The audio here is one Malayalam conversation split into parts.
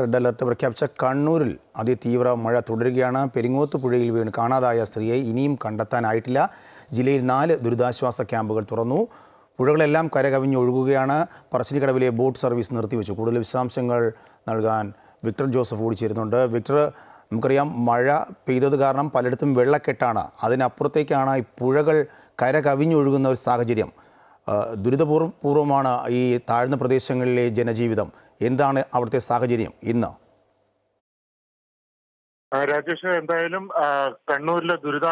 റെഡ് അലർട്ട് പ്രഖ്യാപിച്ച കണ്ണൂരിൽ അതിതീവ്ര മഴ തുടരുകയാണ്. പെരിങ്ങോത്ത് പുഴയിൽ വീണ് കാണാതായ സ്ത്രീയെ ഇനിയും കണ്ടെത്താനായിട്ടില്ല. ജില്ലയിൽ നാല് ദുരിതാശ്വാസ ക്യാമ്പുകൾ തുറന്നു. പുഴകളെല്ലാം കരകവിഞ്ഞൊഴുകുകയാണ് പറശ്ശിനിക്കടവിലെ ബോട്ട് സർവീസ് നിർത്തിവെച്ചു. കൂടുതൽ വിശദാംശങ്ങൾ നൽകാൻ വിക്ടർ ജോസഫ് കൂടി ചേരുന്നുണ്ട്. വിക്ടർ നമുക്കറിയാം മഴ പെയ്തത് കാരണം പലയിടത്തും വെള്ളക്കെട്ടാണ്. അതിനപ്പുറത്തേക്കാണ് ഈ പുഴകൾ കരകവിഞ്ഞൊഴുകുന്ന ഒരു സാഹചര്യം. ആ, ദുരിതപൂർവ പൂർവമാണ് ഈ താഴ്ന്ന പ്രദേശങ്ങളിലെ ജനജീവിതം. എന്താണ് അവിടുത്തെ സാഹചര്യം ഇന്ന്? രാജേഷ് എന്തായാലും കണ്ണൂരിലെ ദുരിത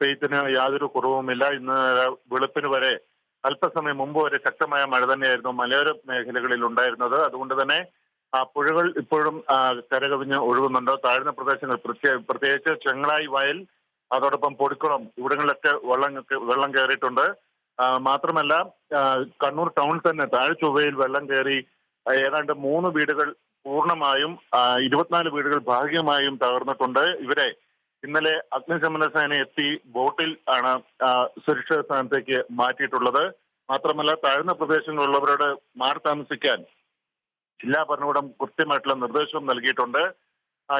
പെയ്ത്തിന് യാതൊരു കുറവുമില്ല. ഇന്ന് വെളുപ്പിന് വരെ അല്പസമയം മുമ്പ് വരെ ശക്തമായ മഴ തന്നെയായിരുന്നു മലയോര മേഖലകളിൽ ഉണ്ടായിരുന്നത്. അതുകൊണ്ട് തന്നെ പുഴകൾ ഇപ്പോഴും കരകവിഞ്ഞ് ഒഴുകുന്നുണ്ട്. താഴ്ന്ന പ്രദേശങ്ങൾ പ്രത്യേക പ്രത്യേകിച്ച് ചെങ്ങളായി വയൽ അതോടൊപ്പം പൊടിക്കുളം ഇവിടങ്ങളിലൊക്കെ വെള്ളം വെള്ളം കയറിയിട്ടുണ്ട്. മാത്രമല്ല കണ്ണൂർ ടൗൺ തന്നെ താഴെ ചൊവ്വയിൽ വെള്ളം കയറി ഏതാണ്ട് മൂന്ന് വീടുകൾ പൂർണമായും ഇരുപത്തിനാല് വീടുകൾ ഭാഗികമായും തകർന്നിട്ടുണ്ട്. ഇവരെ ഇന്നലെ അഗ്നിശമന സേന എത്തി ബോട്ടിൽ ആണ് സുരക്ഷിത സ്ഥാനത്തേക്ക് മാറ്റിയിട്ടുള്ളത്. മാത്രമല്ല താഴ്ന്ന പ്രദേശങ്ങളിലുള്ളവരോട് മാറി താമസിക്കാൻ ജില്ലാ ഭരണകൂടം കൃത്യമായിട്ടുള്ള നിർദ്ദേശവും നൽകിയിട്ടുണ്ട്.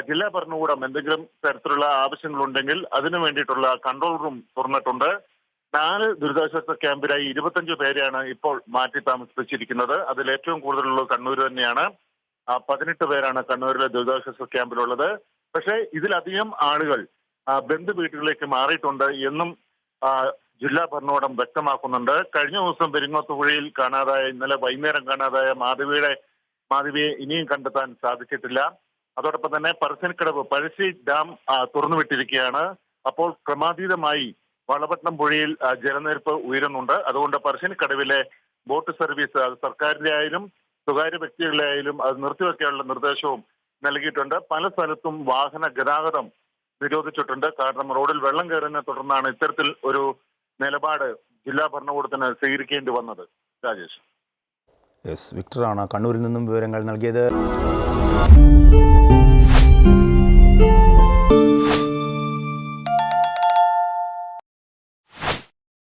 ജില്ലാ ഭരണകൂടം എന്തെങ്കിലും തരത്തിലുള്ള ആവശ്യങ്ങളുണ്ടെങ്കിൽ അതിനു വേണ്ടിയിട്ടുള്ള കൺട്രോൾ റൂം തുറന്നിട്ടുണ്ട്. നാല് ദുരിതാശ്വാസ ക്യാമ്പിലായി ഇരുപത്തഞ്ച് പേരെയാണ് ഇപ്പോൾ മാറ്റി താമസിപ്പിച്ചിരിക്കുന്നത്. അതിൽ ഏറ്റവും കൂടുതലുള്ളത് കണ്ണൂർ തന്നെയാണ്. പതിനെട്ട് പേരാണ് കണ്ണൂരിലെ ദുരിതാശ്വാസ ക്യാമ്പിലുള്ളത്. പക്ഷേ ഇതിലധികം ആളുകൾ ബന്ധു വീട്ടുകളിലേക്ക് മാറിയിട്ടുണ്ട് എന്നും ജില്ലാ ഭരണകൂടം വ്യക്തമാക്കുന്നുണ്ട്. കഴിഞ്ഞ ദിവസം പെരിങ്ങോത്തുപുഴയിൽ കാണാതായ ഇന്നലെ വൈകുന്നേരം കാണാതായ മാധവിയുടെ മാധവിയെ ഇനിയും കണ്ടെത്താൻ സാധിച്ചിട്ടില്ല. അതോടൊപ്പം തന്നെ പറശ്ശിനിക്കടവ് പഴശ്ശി ഡാം തുറന്നുവിട്ടിരിക്കുകയാണ്. അപ്പോൾ ക്രമാതീതമായി വളപട്ടണം പുഴയിൽ ജലനിരപ്പ് ഉയരുന്നുണ്ട്. അതുകൊണ്ട് പറശ്ശിനിക്കടവിലെ ബോട്ട് സർവീസ് അത് സർക്കാരിന്റെ ആയാലും സ്വകാര്യ വ്യക്തികളുടെ ആയാലും അത് നിർത്തിവെക്കാനുള്ള നിർദ്ദേശവും നൽകിയിട്ടുണ്ട്. പല സ്ഥലത്തും വാഹന ഗതാഗതം നിരോധിച്ചിട്ടുണ്ട്. കാരണം റോഡിൽ വെള്ളം കയറുന്നതിനെ തുടർന്നാണ് ഇത്തരത്തിൽ ഒരു നിലപാട് ജില്ലാ ഭരണകൂടത്തിന് സ്വീകരിക്കേണ്ടി വന്നത്. രാജേഷ്. എസ് വിക്ടറാണ് കണ്ണൂരിൽ നിന്നും വിവരങ്ങൾ നൽകിയത്.